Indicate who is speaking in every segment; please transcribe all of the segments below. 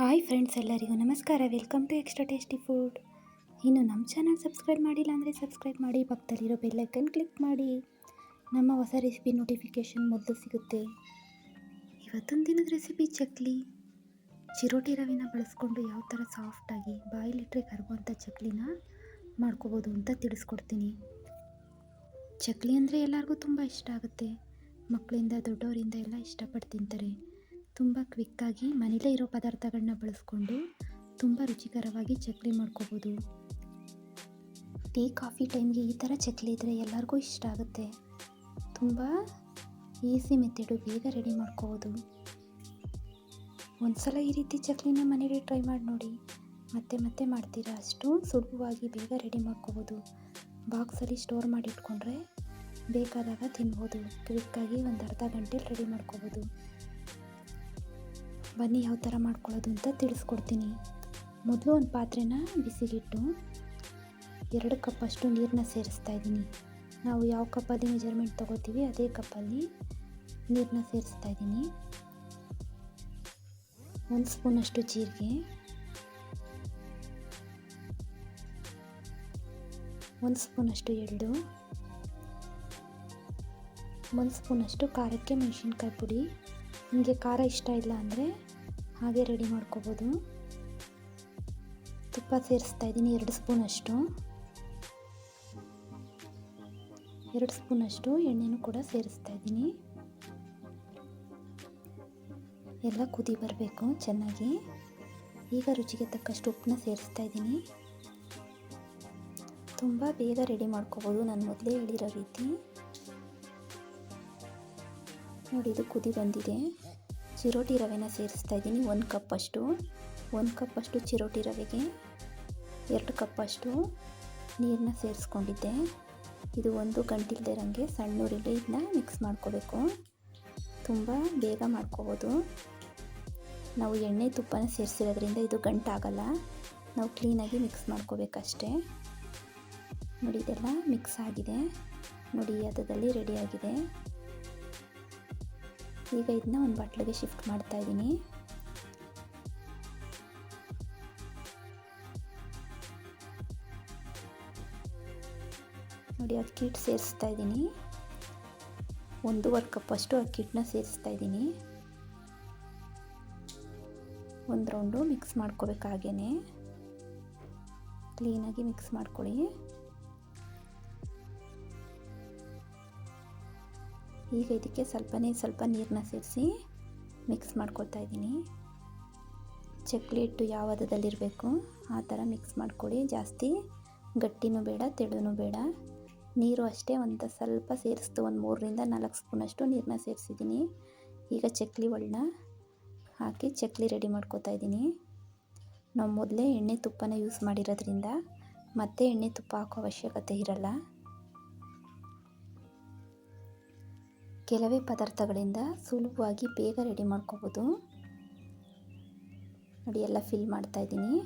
Speaker 1: Hi friends ಎಲ್ಲರಿಗೂ ನಮಸ್ಕಾರ. Welcome to extra tasty food. ಇನ್ನು ನಮ್ಮ ಚಾನಲ್ ಸಬ್ಸ್ಕ್ರೈಬ್ ಮಾಡಿಲ್ಲ ಅಂದರೆ ಸಬ್ಸ್ಕ್ರೈಬ್ ಮಾಡಿ, ಪಕ್ಕದಲ್ಲಿರೋ ಬೆಲ್ಲೈಕನ್ ಕ್ಲಿಕ್ ಮಾಡಿ. ನಮ್ಮ ಹೊಸ ರೆಸಿಪಿ ನೋಟಿಫಿಕೇಷನ್ ಮೊದಲು ಸಿಗುತ್ತೆ. ಇವತ್ತೊಂದು ದಿನದ ರೆಸಿಪಿ ಚಕ್ಲಿ. ಚಿರೋಟಿ ರವಿನ ಬಳಸ್ಕೊಂಡು ಯಾವ ಥರ ಸಾಫ್ಟಾಗಿ ಬಾಯಿಲಿಟ್ರೆ ಕರಗುವಂಥ ಚಕ್ಲಿನ ಮಾಡ್ಕೋಬೋದು ಅಂತ ತಿಳಿಸ್ಕೊಡ್ತೀನಿ. ಚಕ್ಲಿ ಅಂದರೆ ಎಲ್ಲರಿಗೂ ತುಂಬ ಇಷ್ಟ ಆಗುತ್ತೆ. ಮಕ್ಕಳಿಂದ, ದೊಡ್ಡವರಿಂದ ಎಲ್ಲ ಇಷ್ಟಪಟ್ಟು ತಿಂತಾರೆ. ತುಂಬ ಕ್ವಿಕ್ಕಾಗಿ ಮನೇಲೇ ಇರೋ ಪದಾರ್ಥಗಳನ್ನ ಬಳಸ್ಕೊಂಡು ತುಂಬ ರುಚಿಕರವಾಗಿ ಚಕ್ಲಿ ಮಾಡ್ಕೋಬೋದು. ಟೀ ಕಾಫಿ ಟೈಮ್ಗೆ ಈ ಥರ ಚಕ್ಲಿ ಇದ್ದರೆ ಎಲ್ಲರಿಗೂ ಇಷ್ಟ ಆಗುತ್ತೆ. ತುಂಬ ಈಸಿ ಮೆಥಡು ಬೇಗ ರೆಡಿ ಮಾಡ್ಕೋಬೋದು. ಒಂದು ಸಲ ಈ ರೀತಿ ಚಕ್ಲಿನ ಮನೇಲಿ ಟ್ರೈ ಮಾಡಿ ನೋಡಿ. ಮತ್ತೆ ಮತ್ತೆ ಮಾಡ್ತೀರಾ ಅಷ್ಟು ಸುಲಭವಾಗಿ ಬೇಗ ರೆಡಿ ಮಾಡ್ಕೋಬೋದು. ಬಾಕ್ಸಲ್ಲಿ ಸ್ಟೋರ್ ಮಾಡಿ ಇಟ್ಕೊಂಡ್ರೆ ಬೇಕಾದಾಗ ತಿನ್ಬೋದು. ಕ್ವಿಕ್ಕಾಗಿ ಒಂದು ಅರ್ಧ ಗಂಟೆಲಿ ರೆಡಿ ಮಾಡ್ಕೋಬೋದು. ಬನ್ನಿ ಯಾವ ಥರ ಮಾಡ್ಕೊಳ್ಳೋದು ಅಂತ ತಿಳಿಸ್ಕೊಡ್ತೀನಿ. ಮೊದಲು ಒಂದು ಪಾತ್ರೆನ ಬಿಸಿಗಿಟ್ಟು ಎರಡು ಕಪ್ಪಷ್ಟು ನೀರನ್ನ ಸೇರಿಸ್ತಾ ಇದ್ದೀನಿ. ನಾವು ಯಾವ ಕಪ್ಪಲ್ಲಿ ಮೆಜರ್ಮೆಂಟ್ ತೊಗೋತೀವಿ ಅದೇ ಕಪ್ಪಲ್ಲಿ ನೀರನ್ನ ಸೇರಿಸ್ತಾ ಇದ್ದೀನಿ. ಒಂದು ಸ್ಪೂನಷ್ಟು ಜೀರಿಗೆ. ಒಂದು ಸ್ಪೂನಷ್ಟು ಎಳ್ಳು. ಒಂದು ಸ್ಪೂನಷ್ಟು ಖಾರಕ್ಕೆ ಮೆಣಸಿನ್ಕಾಯಿ ಪುಡಿ. ನಿಮಗೆ ಖಾರ ಇಷ್ಟ ಇಲ್ಲ ಅಂದರೆ ಹಾಗೆ ರೆಡಿ ಮಾಡ್ಕೋಬೋದು. ತುಪ್ಪ ಸೇರಿಸ್ತಾ ಇದ್ದೀನಿ, ಎರಡು ಸ್ಪೂನಷ್ಟು ಎರಡು ಸ್ಪೂನಷ್ಟು ಎಣ್ಣೆನೂ ಕೂಡ ಸೇರಿಸ್ತಾ ಇದ್ದೀನಿ. ಎಲ್ಲ ಕುದಿ ಬರಬೇಕು ಚೆನ್ನಾಗಿ. ಈಗ ರುಚಿಗೆ ತಕ್ಕಷ್ಟು ಉಪ್ಪನ್ನ ಸೇರಿಸ್ತಾ ಇದ್ದೀನಿ. ತುಂಬ ಬೇಗ ರೆಡಿ ಮಾಡ್ಕೋಬೋದು ನಾನು ಮೊದಲೇ ಹೇಳಿರೋ ರೀತಿ. ನೋಡಿ ಇದು ಕುದಿ ಬಂದಿದೆ. ಚಿರೋಟಿ ರವೆನ ಸೇರಿಸ್ತಾ ಇದ್ದೀನಿ. ಒಂದು ಕಪ್ಪಷ್ಟು ಒಂದು ಕಪ್ಪಷ್ಟು ಚಿರೋಟಿ ರವೆಗೆ. ಎರಡು ಕಪ್ಪಷ್ಟು ನೀರನ್ನ ಸೇರಿಸ್ಕೊಂಡಿದ್ದೆ. ಇದು ಒಂದು ಗಂಟಿಲ್ದೇ ಇರೋಂಗೆ ಸಣ್ಣ ಉರಿಲಿ ಇದನ್ನ ಮಿಕ್ಸ್ ಮಾಡ್ಕೋಬೇಕು. ತುಂಬ ಬೇಗ ಮಾಡ್ಕೋಬೋದು. ನಾವು ಎಣ್ಣೆ ತುಪ್ಪನ ಸೇರಿಸಿರೋದ್ರಿಂದ ಇದು ಗಂಟಾಗಲ್ಲ. ನಾವು ಕ್ಲೀನಾಗಿ ಮಿಕ್ಸ್ ಮಾಡ್ಕೋಬೇಕಷ್ಟೇ. ನೋಡಿ, ಇದೆಲ್ಲ ಮಿಕ್ಸ್ ಆಗಿದೆ. ನೋಡಿ ಅದರಲ್ಲಿ ರೆಡಿಯಾಗಿದೆ ಈಗ ಇದನ್ನ ಒಂದು ಬಾಟ್ಲಿಗೆ ಶಿಫ್ಟ್ ಮಾಡ್ತಾ ಇದ್ದೀನಿ ನೋಡಿ ಅಕ್ಕಿ ಹಿಟ್ಟು ಸೇರಿಸ್ತಾ ಇದ್ದೀನಿ ಒಂದೂವರೆ ಕಪ್ಪಷ್ಟು ಅಕ್ಕಿ ಹಿಟ್ಟನ್ನ ಸೇರಿಸ್ತಾ ಇದ್ದೀನಿ ಒಂದು ರೌಂಡು ಮಿಕ್ಸ್ ಮಾಡ್ಕೋಬೇಕು ಹಾಗೇ ಕ್ಲೀನಾಗಿ ಮಿಕ್ಸ್ ಮಾಡ್ಕೊಳ್ಳಿ. ಈಗ ಇದಕ್ಕೆ ಸ್ವಲ್ಪನೇ ಸ್ವಲ್ಪ ನೀರನ್ನ ಸೇರಿಸಿ ಮಿಕ್ಸ್ ಮಾಡ್ಕೊಳ್ತಾ ಇದ್ದೀನಿ. ಚಕ್ಲಿ ಹಿಟ್ಟು ಯಾವ ಹದದಲ್ಲಿರಬೇಕು ಆ ಥರ ಮಿಕ್ಸ್ ಮಾಡಿಕೊಡಿ. ಜಾಸ್ತಿ ಗಟ್ಟಿನೂ ಬೇಡ ತೆಳುನೂ ಬೇಡ. ನೀರು ಅಷ್ಟೇ ಒಂದು ಸ್ವಲ್ಪ ಸೇರಿಸ್ತು, ಒಂದು ಮೂರರಿಂದ ನಾಲ್ಕು ಸ್ಪೂನಷ್ಟು ನೀರನ್ನ ಸೇರಿಸಿದ್ದೀನಿ. ಈಗ ಚಕ್ಲಿ ಒಳ್ಳ ಹಾಕಿ ಚಕ್ಲಿ ರೆಡಿ ಮಾಡ್ಕೋತಾ ಇದ್ದೀನಿ. ನಾವು ಮೊದಲೇ ಎಣ್ಣೆ ತುಪ್ಪನ ಯೂಸ್ ಮಾಡಿರೋದ್ರಿಂದ ಮತ್ತೆ ಎಣ್ಣೆ ತುಪ್ಪ ಹಾಕೋ ಅವಶ್ಯಕತೆ ಇರಲ್ಲ. ಕೆಲವೇ ಪದಾರ್ಥಗಳಿಂದ ಸುಲಭವಾಗಿ ಬೇಗ ರೆಡಿ ಮಾಡ್ಕೋಬೋದು. ನೋಡಿ, ಎಲ್ಲ ಫಿಲ್ ಮಾಡ್ತಾ ಇದ್ದೀನಿ.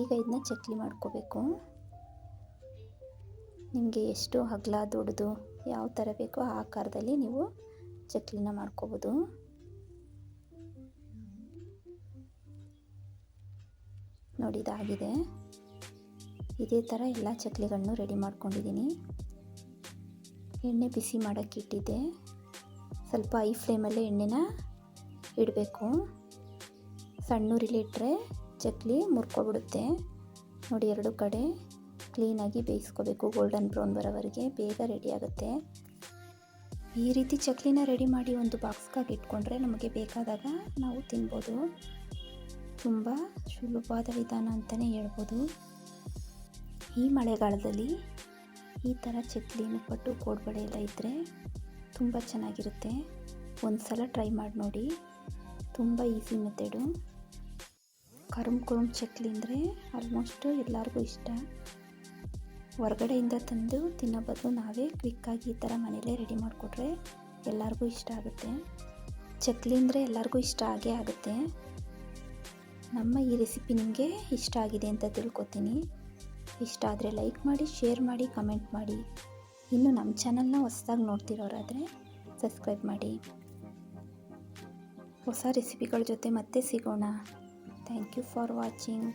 Speaker 1: ಈಗ ಇದನ್ನ ಚಕ್ಲಿ ಮಾಡ್ಕೋಬೇಕು. ನಿಮಗೆ ಎಷ್ಟು ಅಗಲ, ದೊಡ್ಡದು, ಯಾವ ಥರ ಬೇಕೋ ಆಕಾರದಲ್ಲಿ ನೀವು ಚಕ್ಲಿನ ಮಾಡ್ಕೋಬೋದು. ನೋಡಿ, ಇದಾಗಿದೆ. ಇದೇ ಥರ ಎಲ್ಲ ಚಕ್ಲಿಗಳನ್ನು ರೆಡಿ ಮಾಡ್ಕೊಂಡಿದ್ದೀನಿ. ಎಣ್ಣೆ ಬಿಸಿ ಮಾಡೋಕ್ಕೆ ಇಟ್ಟಿದ್ದೆ. ಸ್ವಲ್ಪ ಐ ಫ್ಲೇಮಲ್ಲೇ ಎಣ್ಣೆನ ಇಡಬೇಕು. ಸಣ್ಣೂರಿಲಿ ಇಟ್ಟರೆ ಚಕ್ಲಿ ಮುರ್ಕೊಬಿಡುತ್ತೆ. ನೋಡಿ ಎರಡು ಕಡೆ ಕ್ಲೀನಾಗಿ ಬೇಯಿಸ್ಕೋಬೇಕು. ಗೋಲ್ಡನ್ ಬ್ರೌನ್ ಬರೋವರೆಗೆ ಬೇಗ ರೆಡಿ ಆಗುತ್ತೆ. ಈ ರೀತಿ ಚಕ್ಲಿನ ರೆಡಿ ಮಾಡಿ ಒಂದು ಬಾಕ್ಸ್ಗಾಗಿ ಇಟ್ಕೊಂಡ್ರೆ ನಮಗೆ ಬೇಕಾದಾಗ ನಾವು ತಿನ್ಬೋದು. ತುಂಬ ಸುಲಭವಾದ ವಿಧಾನ ಅಂತಲೇ ಹೇಳ್ಬೋದು. ಈ ಮಳೆಗಾಲದಲ್ಲಿ ಈ ಥರ ಚಕ್ಲಿ ನಿಪ್ಪಟ್ಟು ಕೋಡ್ಬಳೆ ಎಲ್ಲ ಇದ್ದರೆ ತುಂಬ ಚೆನ್ನಾಗಿರುತ್ತೆ. ಒಂದು ಸಲ ಟ್ರೈ ಮಾಡಿ ನೋಡಿ. ತುಂಬ ಈಸಿ ಮೆಥಡು. ಕರುಮ್ ಕುರುಮ್ ಚಕ್ಲಿ ಅಂದರೆ ಆಲ್ಮೋಸ್ಟು ಎಲ್ಲರಿಗೂ ಇಷ್ಟ. ಹೊರಗಡೆಯಿಂದ ತಂದು ತಿನ್ನೋ ಬದಲು ನಾವೇ ಕ್ವಿಕ್ಕಾಗಿ ಈ ಥರ ಮನೇಲೇ ರೆಡಿ ಮಾಡಿಕೊಟ್ರೆ ಎಲ್ಲರಿಗೂ ಇಷ್ಟ ಆಗುತ್ತೆ. ಚಕ್ಲಿ ಅಂದರೆ ಎಲ್ಲರಿಗೂ ಇಷ್ಟ ಆಗೇ ಆಗುತ್ತೆ. ನಮ್ಮ ಈ ರೆಸಿಪಿ ನಿಮಗೆ ಇಷ್ಟ ಆಗಿದೆ ಅಂತ ತಿಳ್ಕೊತೀನಿ. ಇಷ್ಟ ಆದರೆ ಲೈಕ್ ಮಾಡಿ, ಶೇರ್ ಮಾಡಿ, ಕಮೆಂಟ್ ಮಾಡಿ. ಇನ್ನು ನಮ್ಮ ಚಾನಲ್ನ ಹೊಸದಾಗಿ ನೋಡ್ತಿರೋರಾದರೆ ಸಬ್ಸ್ಕ್ರೈಬ್ ಮಾಡಿ. ಹೊಸ ರೆಸಿಪಿಗಳ ಜೊತೆ ಮತ್ತೆ ಸಿಗೋಣ. Thank you for watching.